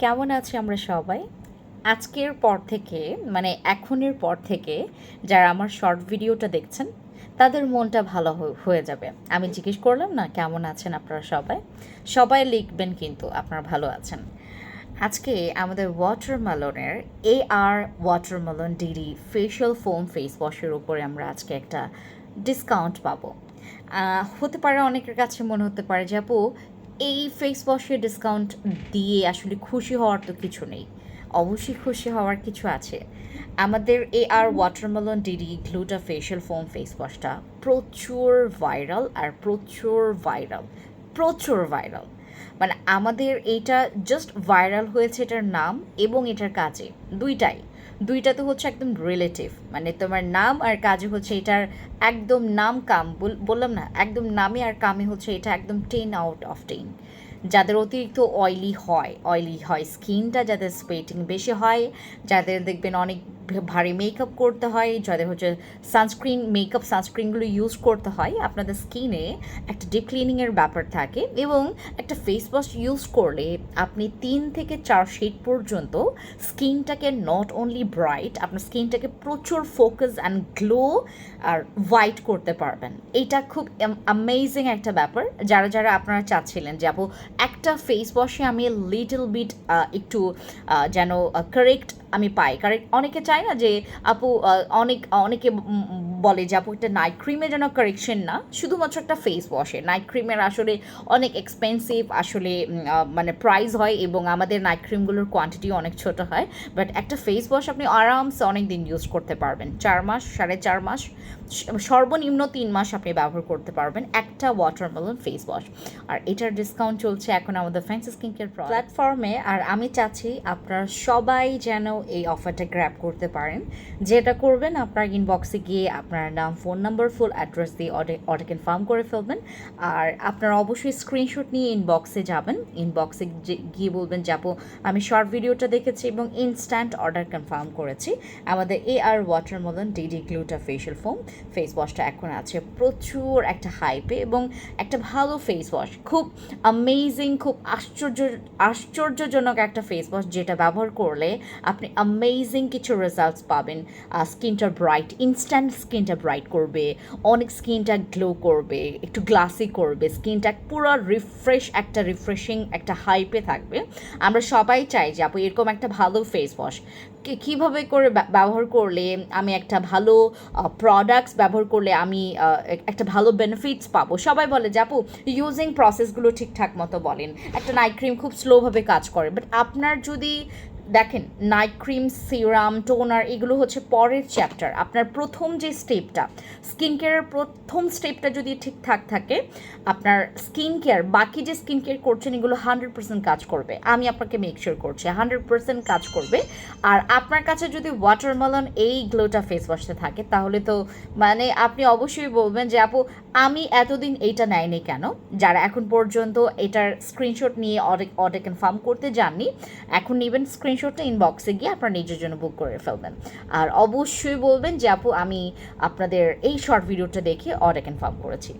কেমন আছি আমরা সবাই? আজকের পর থেকে মানে এখনের পর থেকে যারা আমার শর্ট ভিডিওটা দেখছেন, তাদের মনটা ভালো হয়ে- যাবে। আমি জিজ্ঞেস করলাম, না, কেমন আছেন আপনারা সবাই? সবাই লিখবেন কিন্তু আপনারা ভালো আছেন। আজকে আমাদের ওয়াটারমেলনের A R watermelon DD facial foam face ওয়াশের উপরে আমরা আজকে একটা ডিসকাউন্ট পাবো। হতে পারে অনেকের কাছে মনে হতে পারে যে, আপু এই ফেস ওয়াশে ডিসকাউন্ট দিয়ে আসলে খুশি হওয়ার তো কিছু নেই। অবশ্যই খুশি হওয়ার কিছু আছে। আমাদের A R watermelon DD gluta facial foam face ওয়াশটা প্রচুর ভাইরাল আর প্রচুর ভাইরাল প্রচুর ভাইরাল মানে আমাদের এইটা জাস্ট ভাইরাল হয়েছে এটার নাম এবং এটার কাজে দুইটাই। দুইটা তো হচ্ছে একদম রিলেটিভ মানে তোমার নাম আর কাজে হচ্ছে এটার একদম নাম কাম। বল- বললাম না, একদম নামে আর কামে হচ্ছে এটা একদম টেন আউট অফ টেন যাদের অতিরিক্ত অয়েলি হয় অয়েলি হয় স্কিনটা যাদের স্পেটিং বেশি হয়, যাদের দেখবেন অনেক ভারী মেকআপ করতে হয়, যাদের হচ্ছে সানস্ক্রিন মেকআপ সানস্ক্রিনগুলো ইউজ করতে হয়, আপনাদের স্কিনে একটা ডিপ ক্লিনিংয়ের ব্যাপার থাকে এবং একটা ফেস ওয়াশ ইউজ করলে আপনি তিন থেকে চার শেড পর্যন্ত স্কিনটাকে নট অনলি ব্রাইট আপনার স্কিনটাকে প্রচুর ফোকাস অ্যান্ড গ্লো আর হোয়াইট করতে পারবেন। এটা খুব অ্যামেজিং একটা ব্যাপার। যারা যারা আপনারা চাচ্ছিলেন যে আপু একটা ফেস ওয়াশে আমি লিটল বিট একটু যেন কারেক্ট আমি পাই। কারেক্ট অনেকে চায় না যে, আপু অনেক, অনেকে বলে যে, আপু একটা নাইট ক্রিমের যেন কারেকশন না। শুধুমাত্র একটা ফেস ওয়াশে নাইট ক্রিমের আসলে অনেক এক্সপেন্সিভ আসলে মানে প্রাইস হয় এবং আমাদের নাইট ক্রিমগুলোর কোয়ান্টিটি অনেক ছোট হয়। বাট একটা ফেস ওয়াশ আপনি আরামসে অনেক দিন ইউজ করতে পারবেন। চার মাস, সাড়ে চার মাস সর্বনিম্ন তিন মাস আপনি ব্যবহার করতে পারবেন একটা ওয়াটারমেলন ফেস ওয়াশ আর এটার ডিসকাউন্ট চলছে এখন আমাদের ফ্যান্সি স্কিন কেয়ার প্ল্যাটফর্মে আর আমি চাচ্ছি আপনারা সবাই যেন এই অফারটা গ্র্যাব করতে পারেন। যেটা করবেন আপনার ইনবক্সে গিয়ে আপনার নাম ফোন নাম্বার ফুল অ্যাড্রেস দিয়ে অর্ডার অর্ডার কনফার্ম করে ফেলবেন। আর আপনারা অবশ্যই স্ক্রিনশট নিয়ে ইনবক্সে যাবেন। ইনবক্সে গিয়ে বলবেন যাব আমি শর্ট ভিডিওটা দেখেছি এবং ইনস্ট্যান্ট অর্ডার কনফার্ম করেছি। আমাদের A R water watermelon DD gluta facial foam face ওয়াশটা এখন আছে। প্রচুর একটা হাইপে এবং একটা ভালো ফেস ওয়াশ খুব অ্যামেজিং খুব আশ্চর্য, আশ্চর্যজনক একটা ফেস ওয়াশ যেটা ব্যবহার করলে আপনি অ্যামেজিং কিছু রেজাল্টস পাবেন। স্কিনটা ব্রাইট ইনস্ট্যান্ট স্কিনটা ব্রাইট করবে, অনেক স্কিনটা গ্লো করবে, একটু গ্লাসি করবে, স্কিনটা পুরো রিফ্রেশ একটা রিফ্রেশিং একটা হাইপে থাকবে। আমরা সবাই চাই যে, আপু, এরকম একটা ভালো ফেস ওয়াশ কীভাবে করে ব্যবহার করলে আমি একটা ভালো প্রোডাক্টস ব্যবহার করলে আমি একটা ভালো বেনিফিটস পাবো? সবাই বলে যে, আপু ইউজিং প্রসেসগুলো ঠিকঠাক মতো বলেন। একটা নাইট ক্রিম খুব স্লোভাবে কাজ করে। বাট আপনার যদি দেখেন নাইট ক্রিম সিরাম টোনার এগুলো হচ্ছে পরের চ্যাপ্টার আপনার প্রথম যে স্টেপটা স্কিন কেয়ারের প্রথম স্টেপটা যদি ঠিকঠাক থাকে, আপনার স্কিন কেয়ার বাকি যে স্কিন কেয়ার করছেন, এগুলো হান্ড্রেড পার্সেন্ট কাজ করবে। আমি আপনাকে মেক শিওর করছি হান্ড্রেড পার্সেন্ট কাজ করবে। আর আপনার কাছে যদি ওয়াটারমেলন এই গ্লোটা ফেস ওয়াশটা থাকে, তাহলে তো মানে আপনি অবশ্যই বলবেন যে, আপু, আমি এতদিন এইটা নেয়নি কেন? যারা এখন পর্যন্ত এটার স্ক্রিনশট নিয়ে অর্ডার কনফার্ম করতে যাননি, এখন নেবেন স্ক্রিনশটটা ইনবক্সে গিয়ে আপনারা নিজের জন্য বুক করে ফেলবেন। আর অবশ্যই বলবেন যে, আপু, আমি আপনাদের এই শর্ট ভিডিওটা দেখে অর্ডার কনফার্ম করেছি।